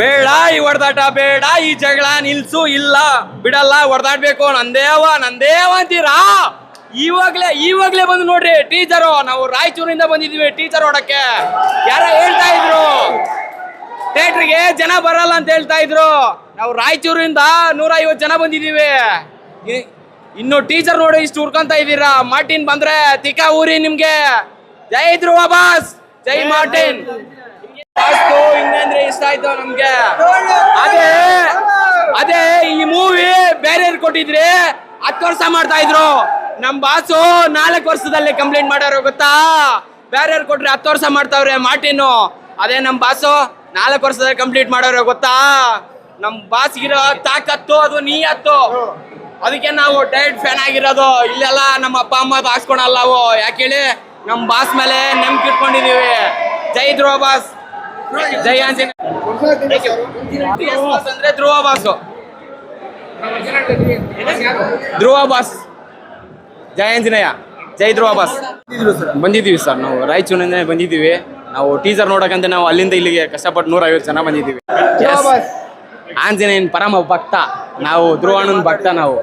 ಬೇಡ ಈ ಹೊಡೆದಾಟ ಬೇಡ ಈ ಜಗಳ ನಿಲ್ಸು ಇಲ್ಲ. ಬಿಡಲ್ಲ ಹೊಡೆದಾಡ್ಬೇಕು. ನಂದೇವ ನಂದೇವ ಅಂತೀರಾ? ಇವಾಗ್ಲೇ ಇವಾಗ್ಲೇ ಬಂದು ನೋಡ್ರಿ ಟೀಚರು ನಾವು ರಾಯಚೂರಿಂದ ಬಂದಿದೀವಿ ಟೀಚರ್ ಹೊಡಕ್ಕೆ ಯಾರ ಹೇಳ್ತಾ ಇದ್ರು. ಥಿಯೇಟ್ರಿಗೆ ಜನ ಬರಲ್ಲ ಅಂತ ಹೇಳ್ತಾ ಇದ್ರು. ನಾವು ರಾಯಚೂರಿಂದ ನೂರ ಐವತ್ತು ಜನ ಬಂದಿದೀವಿ ಇನ್ನು ಟೀಚರ್ ನೋಡಿ ಇಷ್ಟು ಹುಡ್ಕೊಂತ ಇದ್ದೀರಾ? ಮಾರ್ಟಿನ್ ಬಂದ್ರೆ ತಿಕ್ಕ ಊರಿ ನಿಮ್ಗೆ. ಜೈ ಧ್ರುವ ಬಾಸ್, ಜೈ ಮಾರ್ಟಿನ್. ಹಿಂಗಂದ್ರೆ ಇಷ್ಟ ಆಯ್ತು ನಮ್ಗೆ? ಅದೇ ಅದೇ ಈ ಮೂವಿ ಬೇರೆ ಕೊಟ್ಟಿದ್ರೆ ಹತ್ತು ವರ್ಷ ಮಾಡ್ತಾ ಇದ್ರು. ನಮ್ ಬಾಸು ನಾಲ್ಕು ವರ್ಷದಲ್ಲಿ ಕಂಪ್ಲೇಂಟ್ ಮಾಡೋರು ಗೊತ್ತಾ? ಬೇರೆಯವ್ರು ಕೊಟ್ರೆ ಹತ್ತು ವರ್ಷ ಮಾಡ್ತಾವ್ರೆ ಮಾರ್ಟಿನ್ ಅದೇ ನಮ್ ಬಾಸು ನಾಲ್ಕು ವರ್ಷದಲ್ಲಿ ಕಂಪ್ಲೀಟ್ ಮಾಡೋರು ಗೊತ್ತಾ? ನಮ್ ಬಾಸ್ಗಿರೋ ತಾಕತ್ತು, ಅದು ನೀಯತ್ತು. ಅದಕ್ಕೆ ನಾವು ಡೈರೆಕ್ಟ್ ಫ್ಯಾನ್ ಆಗಿರೋದು. ಇಲ್ಲೆಲ್ಲ ನಮ್ಮ ಅಪ್ಪ, ಅಮ್ಮ ಹಾಕ್ಸ್ಕೊಳಲ್ಲ ನಾವು ಯಾಕೆ ಹೇಳಿ? ನಮ್ ಬಾಸ್ ಮೇಲೆ ನಂಬಿಕೆ ಇಟ್ಕೊಂಡಿದೀವಿ. ಜೈ ಧ್ರುವ ಬಾಸ್. ಜೈ ಆಂಜನೇಯ ಅಂದ್ರೆ ಧ್ರುವ ಬಾಸ್. ಧ್ರುವ ಬಾಸ್. ಜೈ ಆಂಜನೇಯ. ಜೈ ಧ್ರುವ ಬಾಸ್. ಬಂದಿದ್ದೀವಿ ಸರ್ ನಾವು. ರಾಯಚೂರಿನಿಂದ ಬಂದಿದ್ದೀವಿ. ನಾವು ಟೀಸರ್ ನೋಡಕಂತ ನಾವು ಅಲ್ಲಿಂದ ಇಲ್ಲಿಗೆ ಕಷ್ಟಪಟ್ಟು ನೂರ ಐವತ್ತು ಜನ ಬಂದಿದ್ದೀವಿ. ಆಂಜನೇಯನ್ ಪರಮ ಭಕ್ತ. ನಾವು ಧ್ರುವಣ್ಣನ ಭಕ್ತ ನಾವು.